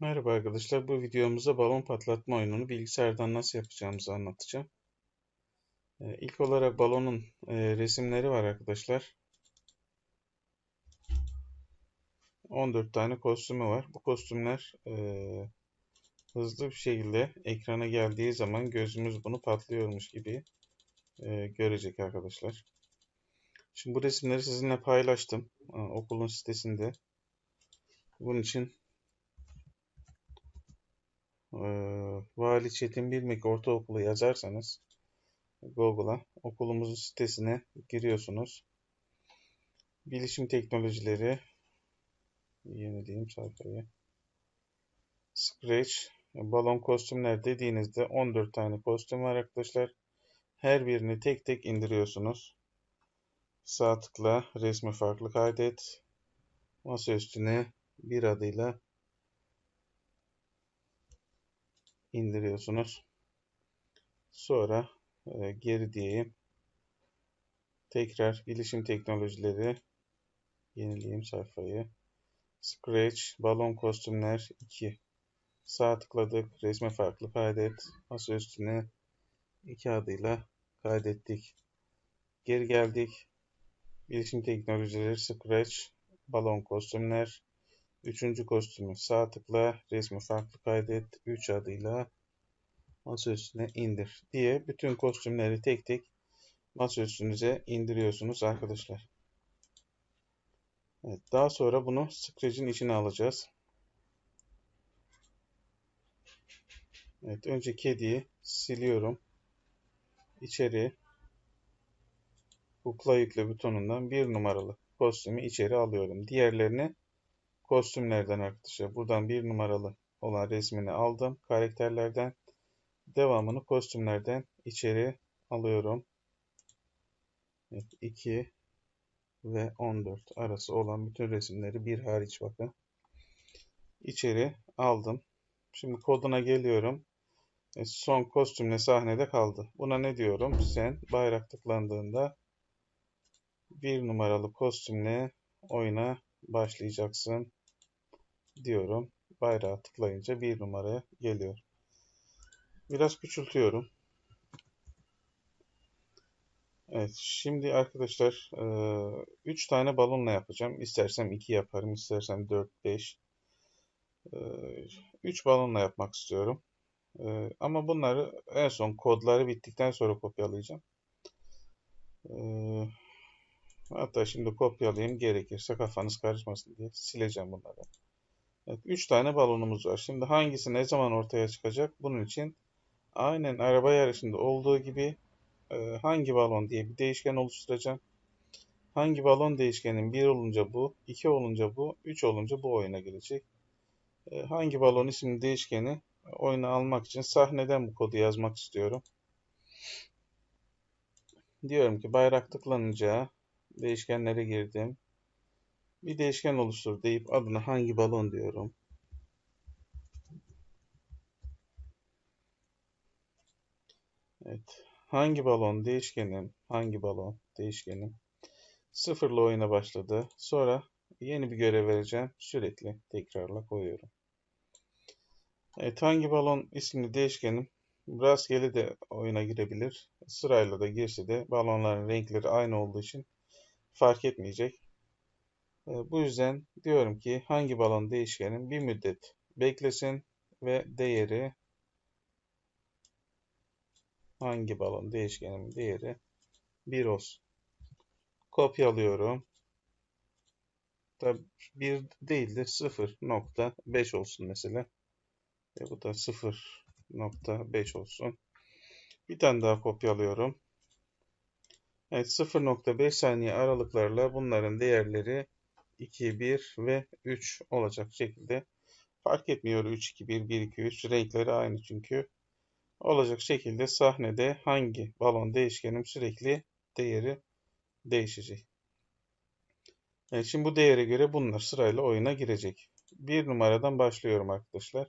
Merhaba arkadaşlar. Bu videomuzda balon patlatma oyununu bilgisayardan nasıl yapacağımızı anlatacağım. Ee, ilk olarak balonun e, resimleri var arkadaşlar. 14 tane kostümü var. Bu kostümler e, hızlı bir şekilde ekrana geldiği zaman gözümüz bunu patlıyormuş gibi e, görecek arkadaşlar. Şimdi bu resimleri sizinle paylaştım okulun sitesinde. Bunun için Vali Çetin Bilmek Ortaokulu yazarsanız Google'a okulumuzun sitesine giriyorsunuz. Bilişim teknolojileri yenileyim sayfayı. Scratch balon kostümler dediğinizde 14 tane kostüm var arkadaşlar. Her birini tek tek indiriyorsunuz. Sağ tıkla resmi farklı kaydet. Masa üstüne bir adıyla indiriyorsunuz. Sonra e, geri diyeyim. Tekrar bilişim teknolojileri yenileyim sayfayı. Scratch, balon kostümler 2. Sağ tıkladık. Resme farklı kaydet. Masa üstüne iki adıyla kaydettik. Geri geldik. Bilişim teknolojileri Scratch, balon kostümler Üçüncü kostümü sağ tıkla resmi farklı kaydet 3 adıyla masa üstüne indir diye bütün kostümleri tek tek masa üstünüze indiriyorsunuz arkadaşlar. Evet, daha sonra bunu Scratch'in içine alacağız. Evet, önce kediyi siliyorum. İçeri kukla yükle butonundan bir numaralı kostümü içeri alıyorum. Diğerlerini kostümlerden arkadaşlar. Buradan bir numaralı olan resmini aldım. Karakterlerden devamını kostümlerden içeri alıyorum. Evet, 2 ve 14 arası olan bütün resimleri bir hariç bakın. İçeri aldım. Şimdi koduna geliyorum. E, son kostümle sahnede kaldı. Buna ne diyorum? Sen bayrak tıklandığında bir numaralı kostümle oyuna başlayacaksın diyorum. Bayrağı tıklayınca bir numaraya geliyor. Biraz küçültüyorum. Evet şimdi arkadaşlar 3 tane balonla yapacağım. İstersem 2 yaparım. istersem 4, 5. 3 balonla yapmak istiyorum. Ama bunları en son kodları bittikten sonra kopyalayacağım. Hatta şimdi kopyalayayım gerekirse kafanız karışmasın diye sileceğim bunları. Evet, 3 tane balonumuz var. Şimdi hangisi ne zaman ortaya çıkacak? Bunun için aynen araba yarışında olduğu gibi e, hangi balon diye bir değişken oluşturacağım. Hangi balon değişkenin 1 olunca bu, 2 olunca bu, 3 olunca bu oyuna girecek. E, hangi balon isimli değişkeni oyuna almak için sahneden bu kodu yazmak istiyorum. Diyorum ki bayrak tıklanınca değişkenlere girdim. Bir değişken oluştur deyip adına hangi balon diyorum. Evet. Hangi balon değişkenim? Hangi balon değişkenim? Sıfırla oyuna başladı. Sonra yeni bir görev vereceğim. Sürekli tekrarla koyuyorum. Evet hangi balon isimli değişkenim rastgele de oyuna girebilir. Sırayla da girse de balonların renkleri aynı olduğu için fark etmeyecek. Ee, bu yüzden diyorum ki hangi balon değişkenin bir müddet beklesin ve değeri hangi balon değişkenin değeri 1 olsun. Kopyalıyorum. Tabi 1 değil de 0.5 olsun mesela. Ve bu da 0.5 olsun. Bir tane daha kopyalıyorum. Evet 0.5 saniye aralıklarla bunların değerleri 2, 1 ve 3 olacak şekilde fark etmiyor 3, 2, 1, 1, 2, 3 renkleri aynı çünkü olacak şekilde sahnede hangi balon değişkenim sürekli değeri değişecek. Evet, şimdi bu değere göre bunlar sırayla oyuna girecek. Bir numaradan başlıyorum arkadaşlar.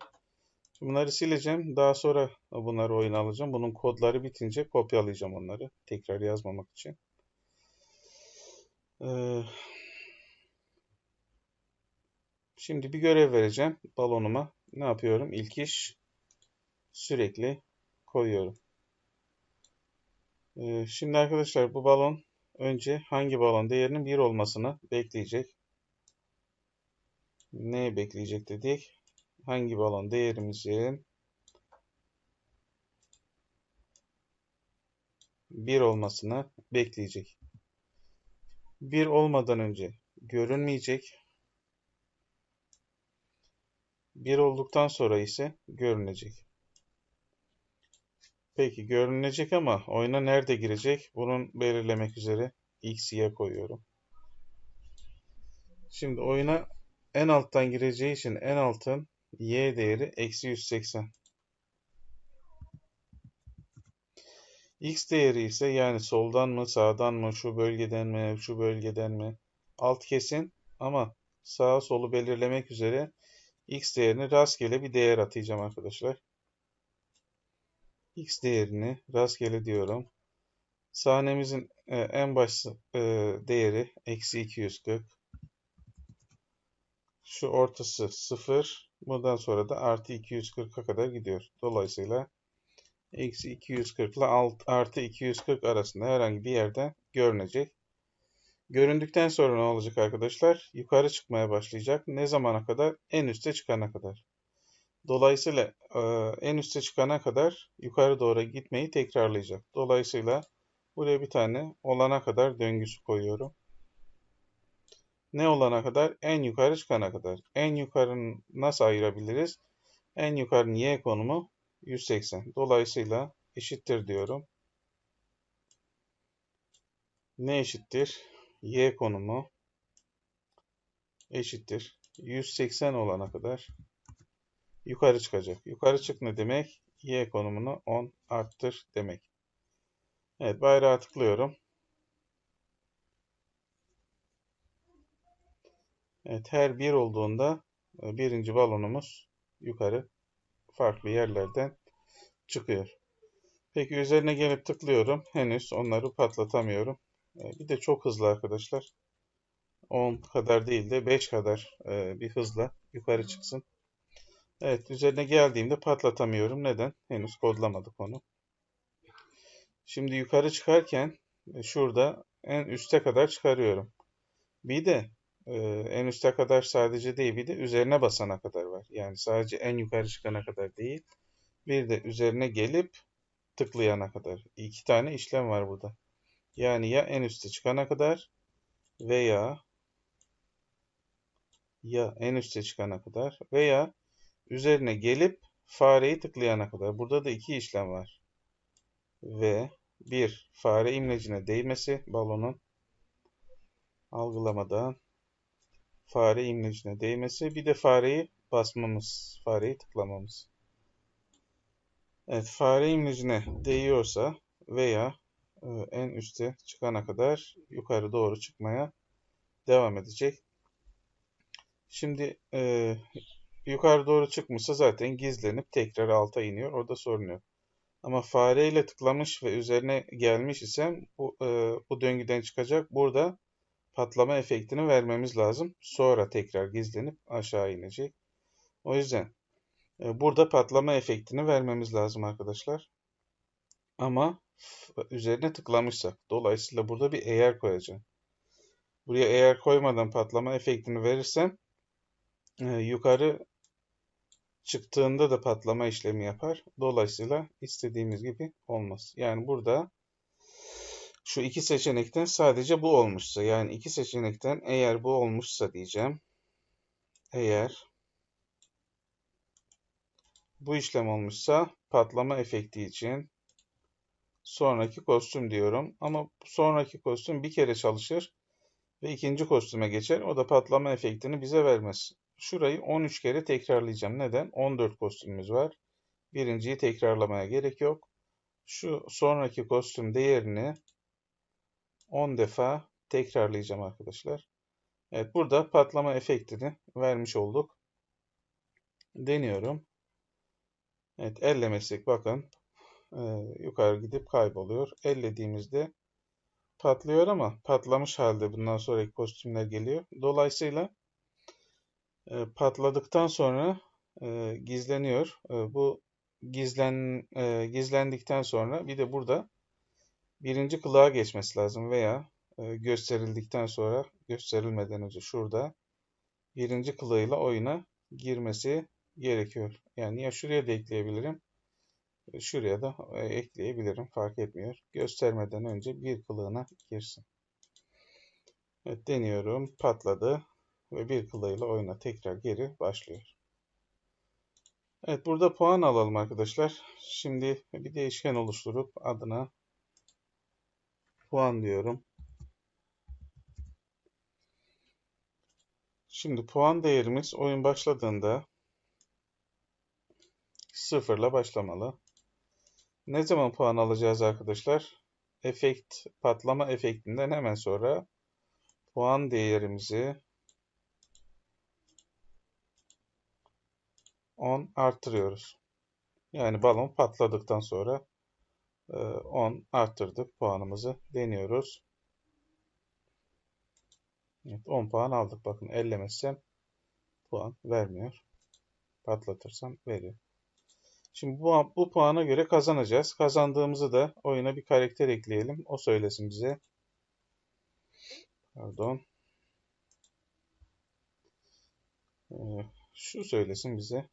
Bunları sileceğim. Daha sonra bunları oyuna alacağım. Bunun kodları bitince kopyalayacağım onları. Tekrar yazmamak için. Ee, Şimdi bir görev vereceğim balonuma. ne yapıyorum? İlk iş sürekli koyuyorum. Ee, şimdi arkadaşlar bu balon önce hangi balon değerinin 1 olmasını bekleyecek. Neyi bekleyecek dedik? Hangi balon değerimizin 1 olmasını bekleyecek. 1 olmadan önce görünmeyecek. 1 olduktan sonra ise görünecek. Peki görünecek ama oyuna nerede girecek? Bunun belirlemek üzere x, y koyuyorum. Şimdi oyuna en alttan gireceği için en altın y değeri eksi 180. X değeri ise yani soldan mı sağdan mı şu bölgeden mi şu bölgeden mi alt kesin ama sağa solu belirlemek üzere X değerini rastgele bir değer atayacağım arkadaşlar. X değerini rastgele diyorum. Sahnemizin e, en baş e, değeri eksi 240. Şu ortası 0. Bundan sonra da artı 240'a kadar gidiyor. Dolayısıyla eksi 240 ile artı 240 arasında herhangi bir yerde görünecek. Göründükten sonra ne olacak arkadaşlar? Yukarı çıkmaya başlayacak. Ne zamana kadar? En üste çıkana kadar. Dolayısıyla e, en üste çıkana kadar yukarı doğru gitmeyi tekrarlayacak. Dolayısıyla buraya bir tane olana kadar döngüsü koyuyorum. Ne olana kadar? En yukarı çıkana kadar. En yukarını nasıl ayırabiliriz? En yukarının y konumu 180. Dolayısıyla eşittir diyorum. Ne eşittir? Y konumu eşittir. 180 olana kadar yukarı çıkacak. Yukarı çık ne demek? Y konumunu 10 arttır demek. Evet bayrağı tıklıyorum. Evet her bir olduğunda e, birinci balonumuz yukarı farklı yerlerden çıkıyor. Peki üzerine gelip tıklıyorum. Henüz onları patlatamıyorum. E, bir de çok hızlı arkadaşlar. 10 kadar değil de 5 kadar e, bir hızla yukarı çıksın. Evet üzerine geldiğimde patlatamıyorum. Neden? Henüz kodlamadık onu. Şimdi yukarı çıkarken e, şurada en üste kadar çıkarıyorum. Bir de en üste kadar sadece değil bir de üzerine basana kadar var. Yani sadece en yukarı çıkana kadar değil. Bir de üzerine gelip tıklayana kadar. İki tane işlem var burada. Yani ya en üste çıkana kadar veya ya en üste çıkana kadar veya üzerine gelip fareyi tıklayana kadar. Burada da iki işlem var. Ve bir fare imlecine değmesi balonun algılamadan fare imlecine değmesi bir de fareyi basmamız, fareyi tıklamamız. Evet, fare imlecine değiyorsa veya en üste çıkana kadar yukarı doğru çıkmaya devam edecek. Şimdi e, yukarı doğru çıkmışsa zaten gizlenip tekrar alta iniyor. Orada sorun yok. Ama fareyle tıklamış ve üzerine gelmiş ise bu, e, bu döngüden çıkacak. Burada patlama efektini vermemiz lazım. Sonra tekrar gizlenip aşağı inecek. O yüzden e, burada patlama efektini vermemiz lazım arkadaşlar. Ama üzerine tıklamışsak. Dolayısıyla burada bir eğer koyacağım. Buraya eğer koymadan patlama efektini verirsem e, yukarı çıktığında da patlama işlemi yapar. Dolayısıyla istediğimiz gibi olmaz. Yani burada şu iki seçenekten sadece bu olmuşsa yani iki seçenekten eğer bu olmuşsa diyeceğim. Eğer bu işlem olmuşsa patlama efekti için sonraki kostüm diyorum. Ama sonraki kostüm bir kere çalışır ve ikinci kostüme geçer. O da patlama efektini bize vermez. Şurayı 13 kere tekrarlayacağım. Neden? 14 kostümümüz var. Birinciyi tekrarlamaya gerek yok. Şu sonraki kostüm değerini 10 defa tekrarlayacağım arkadaşlar. Evet burada patlama efektini vermiş olduk. Deniyorum. Evet ellemesek bakın e, yukarı gidip kayboluyor. Ellediğimizde patlıyor ama patlamış halde bundan sonraki kostümler geliyor. Dolayısıyla e, patladıktan sonra e, gizleniyor. E, bu gizlen e, gizlendikten sonra bir de burada birinci kılığa geçmesi lazım veya e, gösterildikten sonra gösterilmeden önce şurada birinci kılığıyla oyuna girmesi gerekiyor. Yani ya şuraya da ekleyebilirim şuraya da e, ekleyebilirim. Fark etmiyor. Göstermeden önce bir kılığına girsin. Evet, deniyorum. Patladı. Ve bir kılığıyla oyuna tekrar geri başlıyor. Evet burada puan alalım arkadaşlar. Şimdi bir değişken oluşturup adına puan diyorum. Şimdi puan değerimiz oyun başladığında sıfırla başlamalı. Ne zaman puan alacağız arkadaşlar? Efekt, patlama efektinden hemen sonra puan değerimizi 10 artırıyoruz. Yani balon patladıktan sonra 10 e, arttırdık puanımızı deniyoruz. Evet, 10 puan aldık. Bakın ellemezsem puan vermiyor. Patlatırsam veriyor. Şimdi bu, bu puana göre kazanacağız. Kazandığımızı da oyuna bir karakter ekleyelim. O söylesin bize. Pardon. Ee, şu söylesin bize.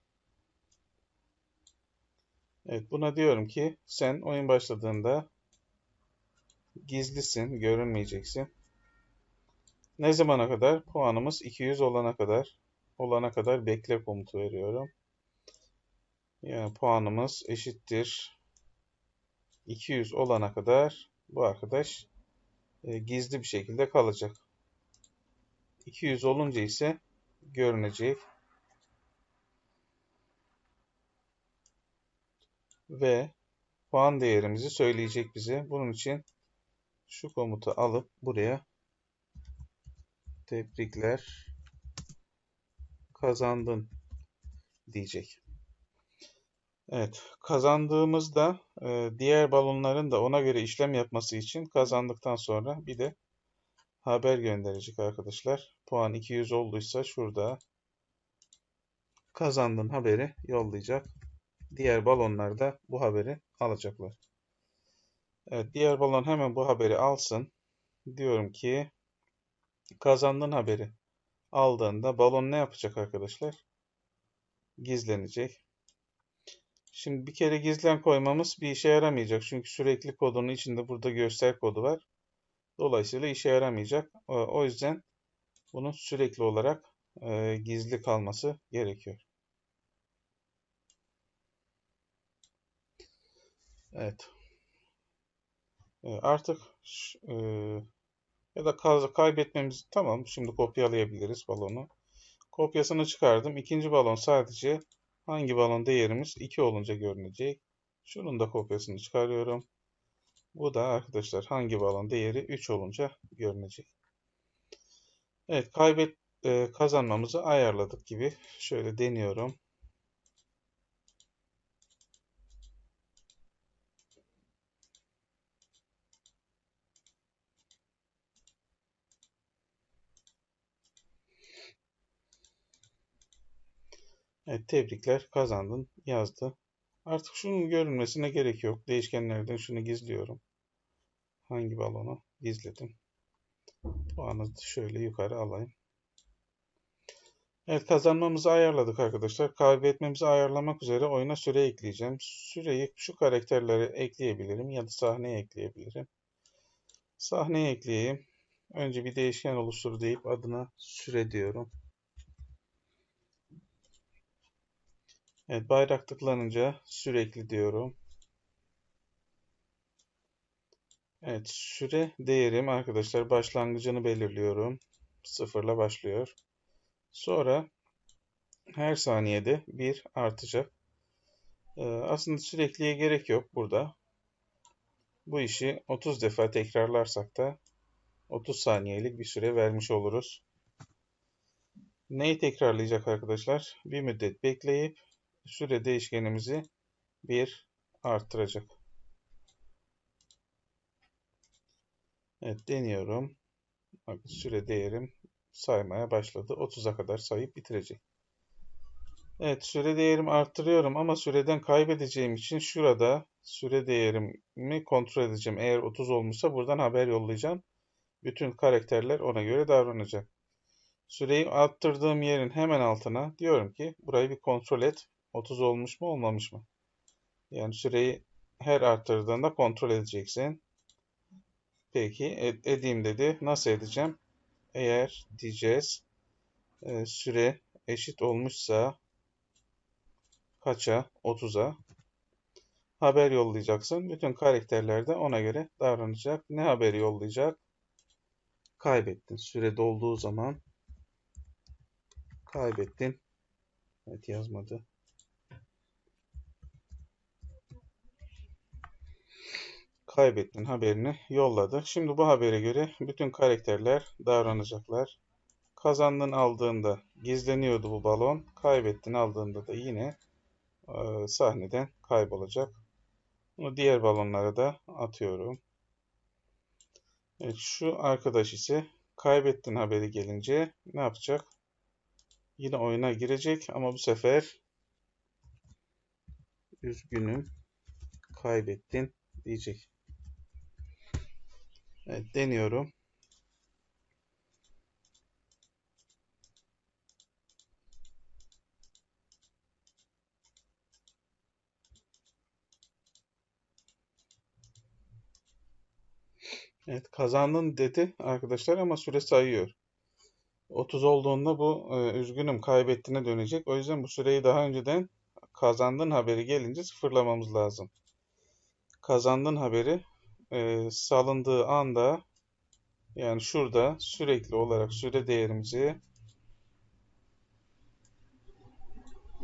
Evet buna diyorum ki sen oyun başladığında gizlisin, görünmeyeceksin. Ne zamana kadar? Puanımız 200 olana kadar olana kadar bekle komutu veriyorum. Yani puanımız eşittir 200 olana kadar bu arkadaş e, gizli bir şekilde kalacak. 200 olunca ise görünecek. Ve puan değerimizi söyleyecek bize. Bunun için şu komutu alıp buraya tebrikler kazandın diyecek. Evet, kazandığımızda e, diğer balonların da ona göre işlem yapması için kazandıktan sonra bir de haber gönderecek arkadaşlar. Puan 200 olduysa şurada kazandın haberi yollayacak. Diğer balonlar da bu haberi alacaklar. Evet, diğer balon hemen bu haberi alsın. Diyorum ki kazandın haberi aldığında balon ne yapacak arkadaşlar? Gizlenecek. Şimdi bir kere gizlen koymamız bir işe yaramayacak. Çünkü sürekli kodunun içinde burada göster kodu var. Dolayısıyla işe yaramayacak. O yüzden bunun sürekli olarak e, gizli kalması gerekiyor. Evet. E, artık e, ya da kaybetmemiz tamam. Şimdi kopyalayabiliriz balonu. Kopyasını çıkardım. İkinci balon sadece Hangi balon değerimiz 2 olunca görünecek. Şunun da kopyasını çıkarıyorum. Bu da arkadaşlar hangi balon değeri 3 olunca görünecek. Evet kaybet e, kazanmamızı ayarladık gibi. Şöyle deniyorum. Evet tebrikler kazandın yazdı. Artık şunun görünmesine gerek yok. Değişkenlerden şunu gizliyorum. Hangi balonu gizledim. Puanı şöyle yukarı alayım. Evet kazanmamızı ayarladık arkadaşlar. Kaybetmemizi ayarlamak üzere oyuna süre ekleyeceğim. Süreyi şu karakterlere ekleyebilirim ya da sahneye ekleyebilirim. Sahneye ekleyeyim. Önce bir değişken oluştur deyip adına süre diyorum. Evet bayrak tıklanınca sürekli diyorum. Evet süre değerim arkadaşlar başlangıcını belirliyorum. Sıfırla başlıyor. Sonra her saniyede bir artacak. Ee, aslında sürekliye gerek yok burada. Bu işi 30 defa tekrarlarsak da 30 saniyelik bir süre vermiş oluruz. Neyi tekrarlayacak arkadaşlar? Bir müddet bekleyip süre değişkenimizi 1 arttıracak. Evet deniyorum. Bakın süre değerim saymaya başladı. 30'a kadar sayıp bitirecek. Evet süre değerimi arttırıyorum ama süreden kaybedeceğim için şurada süre değerimi kontrol edeceğim. Eğer 30 olmuşsa buradan haber yollayacağım. Bütün karakterler ona göre davranacak. Süreyi arttırdığım yerin hemen altına diyorum ki burayı bir kontrol et. 30 olmuş mu olmamış mı? Yani süreyi her arttırdığında kontrol edeceksin. Peki ed edeyim dedi. Nasıl edeceğim? Eğer diyeceğiz e, süre eşit olmuşsa kaça? 30'a. Haber yollayacaksın. Bütün karakterler de ona göre davranacak. Ne haberi yollayacak? Kaybettin. Süre dolduğu zaman kaybettin. Evet yazmadı. Kaybettin haberini yolladı. Şimdi bu habere göre bütün karakterler davranacaklar. Kazandın aldığında gizleniyordu bu balon. Kaybettin aldığında da yine e, sahneden kaybolacak. Bunu diğer balonlara da atıyorum. Evet, şu arkadaş ise kaybettin haberi gelince ne yapacak? Yine oyuna girecek ama bu sefer üzgünüm kaybettin diyecek. Evet deniyorum. Evet kazandın dedi arkadaşlar ama süre sayıyor. 30 olduğunda bu e, üzgünüm kaybettiğine dönecek. O yüzden bu süreyi daha önceden kazandın haberi gelince sıfırlamamız lazım. Kazandın haberi e, salındığı anda yani şurada sürekli olarak süre değerimizi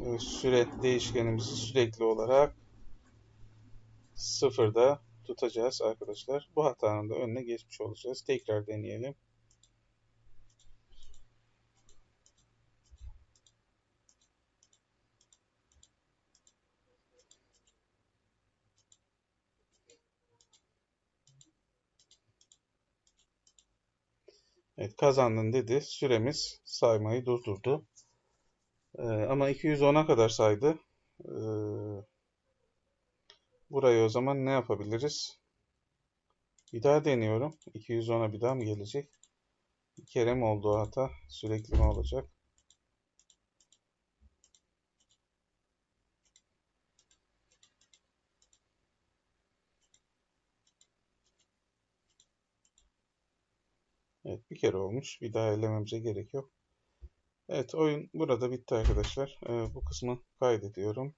e, süre değişkenimizi sürekli olarak sıfırda tutacağız arkadaşlar. Bu hatanın da önüne geçmiş olacağız. Tekrar deneyelim. Evet kazandın dedi. Süremiz saymayı durdurdu. Ee, ama 210'a kadar saydı. Ee, burayı o zaman ne yapabiliriz? Bir daha deniyorum. 210'a bir daha mı gelecek? Bir kere mi oldu hata? Sürekli mi olacak? Evet bir kere olmuş. Bir daha elememize gerek yok. Evet oyun burada bitti arkadaşlar. Ee, bu kısmı kaydediyorum.